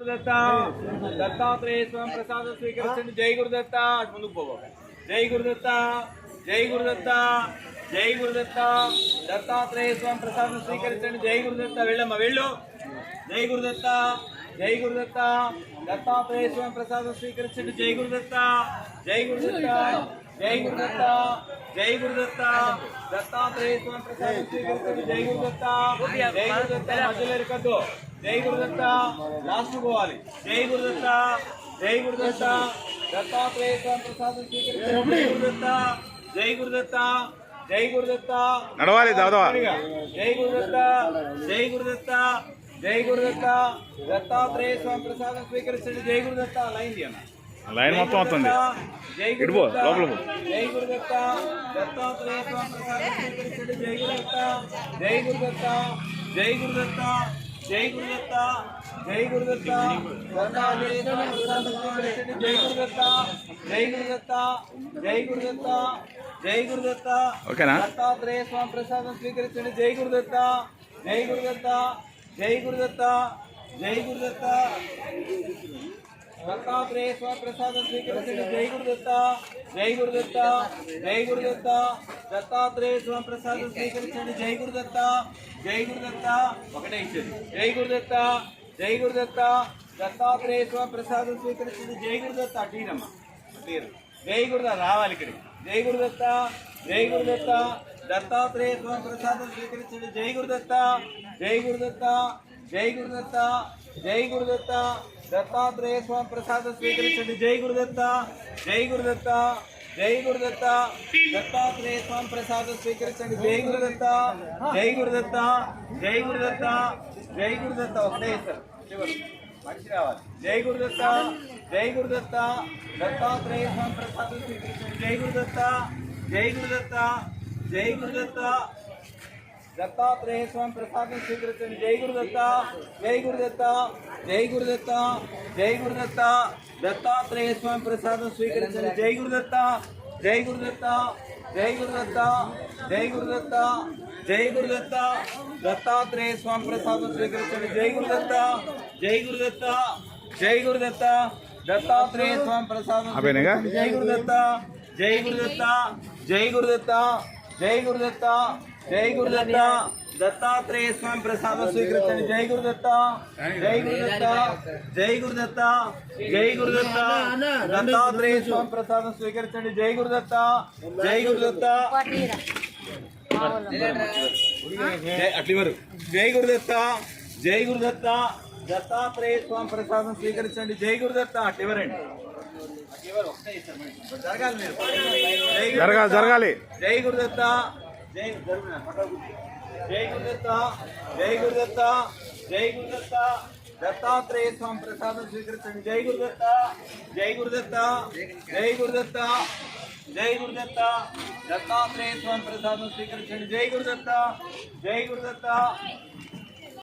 గురుదత్త దత్తాత్రేయ స్వామి ప్రసాదం స్వీకరించండి. జై గురుదత్త. ముందుకు పోవు. జై గురుదత్త జై గురుదత్త జై గురుదత్త. దత్తాత్రేయ స్వామి ప్రసాదం స్వీకరించండి. జై గురుదత్త. వెళ్ళమ్మా వెళ్ళు. జై గురుదత్త జై గురుదత్త. దత్తాత్రేయ స్వామి ప్రసాదం స్వీకరించండి. జై గురుదత్త జై గురుదత్త. జై గురుదత్త జై గురుదత్త దత్తాత్రేయ స్వామి ప్రసాదం జై గురుదత్త జై గురుదత్త మధ్యలో ఇరకద్దు జై గురుదత్త లాస్ట్ పోవాలి జై గురుదత్త జై గురుదత్త దత్తాత్రేయ స్వామి ప్రసాదం జై గురుదత్త జై గురుదత్త జై గురుదత్త నడవాలి దాదావా జై గురుదత్త జై గురుదత్త జై గురుదత్త దత్తాత్రేయ స్వామి ప్రసాదం స్వీకరించండి జై గురుదత్త లైన్ అన్న లైన్ మొత్తం వస్తుంది ఇడిపో లోపల పో. జై గురుదత్త దత్తాత్రేయ స్వామి ప్రసాదం స్వీకరించండి జై గురుదత్త జై గురుదత్త జై గురుదత్త జై గురుదత్త జై గురుదత్త దత్తాత్రేయ జై గురుదత్త జై గురుదత్త జై గురుదత్త జై గురుదత్త ఓకేనా దత్తాత్రేయ స్వామి ప్రసాదం స్వీకరించండి జై గురుదత్త జై గురుదత్త జై గురుదత్త జై గురుదత్త దత్తాత్రేయ స్వామి ప్రసాదం స్వీకరించండి జై గురుదత్త జై గురుదత్త జై గురుదత్త దత్తాత్రేయ స్వామి ప్రసాదం స్వీకరించండి జై గురుదత్త జై గురుదత్త ఒకటే ఇచ్చేది జై గురుదత్త జై గురుదత్త దత్తాత్రేయ స్వామి ప్రసాదం స్వీకరించండి జై గురుదత్త అటీరమ్మ అటీరు జై గురుదత్త రావాలి ఇక్కడికి జై గురుదత్త జై గురుదత్త దత్తాత్రేయ స్వామి ప్రసాదం స్వీకరించండి జై గురుదత్త జై గురుదత్త జై గురుదత్త జై గురుదత్త దత్తాత్రేయ స్వామి ప్రసాదం స్వీకరించండి జై గురుదత్త జై గురుదత్త జై గురుదత్త దత్తాత్రేయ స్వామి ప్రసాదం స్వీకరించండి జై గురుదత్త జై గురుదత్త జై గురుదత్త జై గురుదత్త ఒకటే సార్ చివరి మనిషి రావాలి జై గురుదత్త జై గురుదత్త దత్తాత్రేయ స్వామి ప్రసాదం స్వీకరించండి జై గురుదత్త జై గురుదత్త జై గురుదత్త దత్తాత్రేయ స్వామి ప్రసాదం స్వీకరించండి జై గురుదత్త జై గురుదత్త జై గురుదత్త జై గురుదత్త దత్తాత్రేయ స్వామి ప్రసాదం స్వీకరించండి జై గురుదత్త జై గురుదత్త జై గురుదత్త జై గురుదత్త జై గురుదత్త దత్తాత్రేయ స్వామి ప్రసాదం స్వీకరించండి జై గురుదత్త జై గురుదత్త జై గురుదత్త దత్తాత్రేయ స్వామి ప్రసాదం. జై గురుదత్త జై గురుదత్త జై గురుదత్త జై గురుదత్త జై గురుదత్త దత్తాత్రేయ స్వామి ప్రసాదం స్వీకరించండి జై గురుదత్త జై గురుదత్త జై గురుదత్త జై గురుదత్త దత్తాత్రేయ స్వామి ప్రసాదం స్వీకరించండి జై గురుదత్త జై గురుదత్త అట్లివరు జై గురుదత్త జై గురుదత్త దత్తాత్రేయ స్వామి ప్రసాదం స్వీకరించండి జై గురుదత్త అట్లివరండి అట్లివరు ఒకటే ఇస్తారు మరి. జరగాలి మీరు జై గురుదత్త. జరగాలి జరగాలి జై గురుదత్త జై జై గురుదత్త జై గురుదత్త జై గురుదత్త. దత్తాత్రేయ స్వామి ప్రసాదం స్వీకరించండి. జై గురుదత్త జై గురుదత్త జై గురుదత్త జై గురుదత్త. దత్తాత్రేయ స్వామి ప్రసాదం స్వీకరించండి. జై గురుదత్త జై గురుదత్త.